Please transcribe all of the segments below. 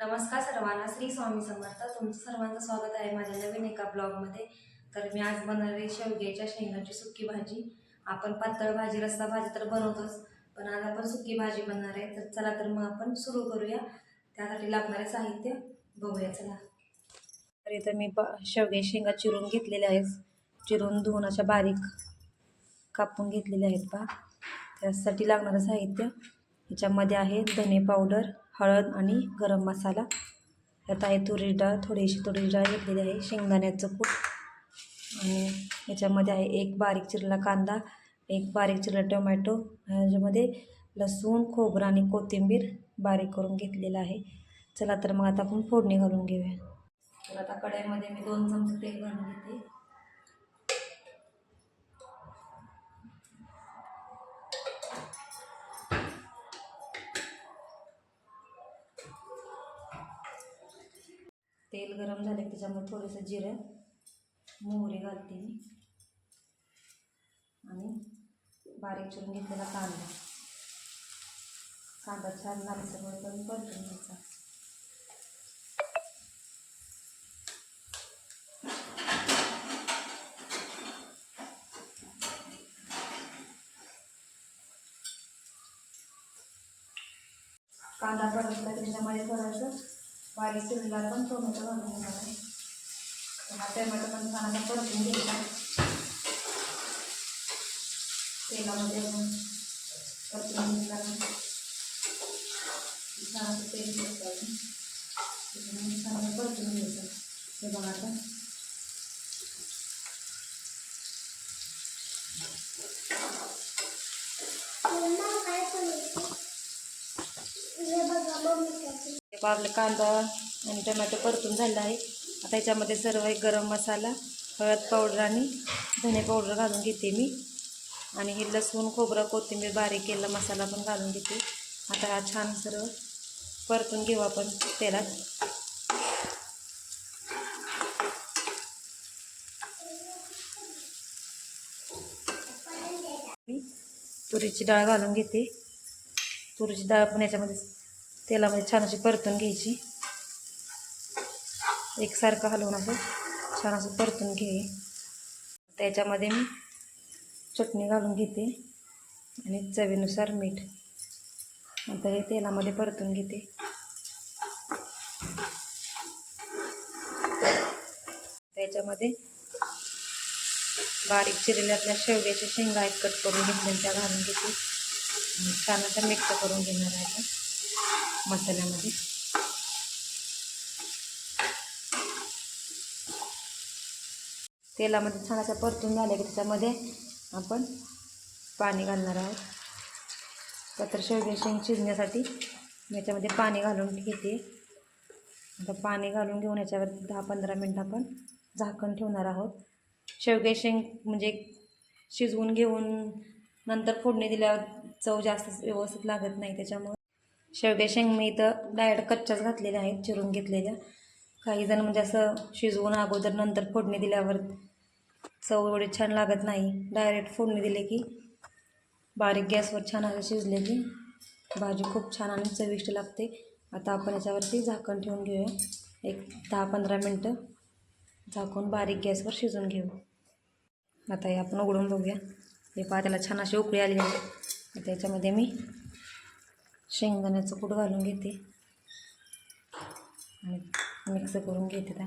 नमस्कार सर्वांना श्री स्वामी समर्थ. तुमचं सर्वांचं स्वागत आहे माझ्या नवीन एका ब्लॉगमध्ये. तर मी आज बनवणार आहे शेवग्याच्या शेंगाची सुकी भाजी. आपण पातळ भाजी रस्सा भाजी तर बनवतोच पण आज आपण सुकी भाजी बनणार आहे. तर चला तर मग आपण सुरू करूया. त्यासाठी लागणारे साहित्य बघूया चला. तर इथं मी ब शेवगे शेंगा चिरून घेतलेल्या आहेत. चिरून धुवून अशा बारीक कापून घेतलेल्या आहेत पा त्यासाठी लागणारं साहित्य. ह्याच्यामध्ये आहे धने पावडर हळद आणि गरम मसाला. यात आहे तुरी डाळ थोडीशी तुरी डाळ घेतलेली आहे शेंगदाण्याचं कूट. आणि याच्यामध्ये आहे एक बारीक चिरला कांदा एक बारीक चिरला टोमॅटो याच्यामध्ये लसूण खोबरं आणि कोथिंबीर बारीक करून घेतलेलं आहे. चला तर मग आता आपण फोडणी घालून घेऊया. तर आता कढईमध्ये मी दोन चमचे तेल घालून घेते. तेल गरम झालं की त्याच्यामुळे थोडंसं जिरं मोहरी घालते मी. आणि बारीक चिरून घेतलेला कांदा. कांदा छान झाला मग करून परतून घ्यायचा. कांदा परतला त्याच्यामध्ये थोडंसं बारीक चिरलेला पण टोमॅटो घालून घेणार आहे हा टोमॅटो पण छान परतून घ्यायचा तेलामध्ये परतून घेतला छान तेल घेतलं छान परतून घ्यायचं हे बघा आता. हे कांदा आणि टमॅटो परतून झालेला आहे. आता याच्यामध्ये सर्व एक गरम मसाला हळद पावडर आणि धने पावडर घालून घेते मी. आणि हे लसूण खोबरं कोथिंबीर बारीक केलेला मसाला पण घालून घेते. आता हा छान सर्व परतून घेऊ आपण तेलात. तुरीची डाळ घालून घेते. तुरीची डाळ पण याच्यामध्ये तेलामध्ये छान अशी परतून घ्यायची. एकसारखं हलवून असं छान असं परतून घे. त्याच्यामध्ये मी चटणी घालून घेते आणि चवीनुसार मीठ. आता हे तेलामध्ये परतून घेते. त्याच्यामध्ये बारीक चिरलेल्या आपल्या शेवग्याच्या शेंगा आहेत कट करून घेतल्या त्या घालून घेते. छान असं मिक्स करून घेणार आहे. आता मसाल्यामध्ये. तेलामध्ये छान असं परतून झालं की त्याच्यामध्ये आपण पाणी घालणार आहोत. पत्र शेवगे शेंग शिजण्यासाठी मी याच्यामध्ये पाणी घालून घेते. आता पाणी घालून घेऊन याच्यावर दहा पंधरा मिनटं आपण झाकण ठेवणार आहोत. शेवगे शेंग म्हणजे शिजवून घेऊन नंतर फोडणी दिल्यावर चव जास्त व्यवस्थित लागत नाही त्याच्यामुळं शेवगे शेंग मी इथं डायरेक्ट कच्च्याच घातलेल्या आहेत चिरून घेतलेल्या. काही जण म्हणजे असं शिजवून अगोदर नंतर फोडणी दिल्यावर चव एवढी छान लागत नाही. डायरेक्ट फोडणी दिले की बारीक गॅसवर छान असं शिजले की भाजी खूप छान आणि चविष्ट लागते. आता आपण याच्यावरती झाकण ठेवून घेऊया. एक दहा पंधरा मिनटं झाकून बारीक गॅसवर शिजून घेऊ. आता हे आपण उघडून बघूया. हे पहा त्याला छान अशी उकळी आली आहे. त्याच्यामध्ये मी शेंगदाण्याचं कूट घालून घेते. आणि मिक्स करून घेते त्या.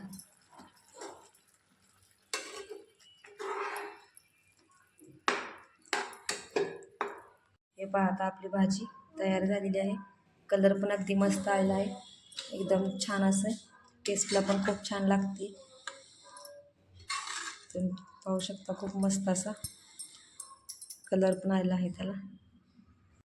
हे पहा आता आपली भाजी तयार झालेली आहे. कलर पण अगदी मस्त आलेला आहे. एकदम छान असं. टेस्टला पण खूप छान लागते. तुम्ही पाहू शकता खूप मस्त असा कलर पण आलेला आहे त्याला.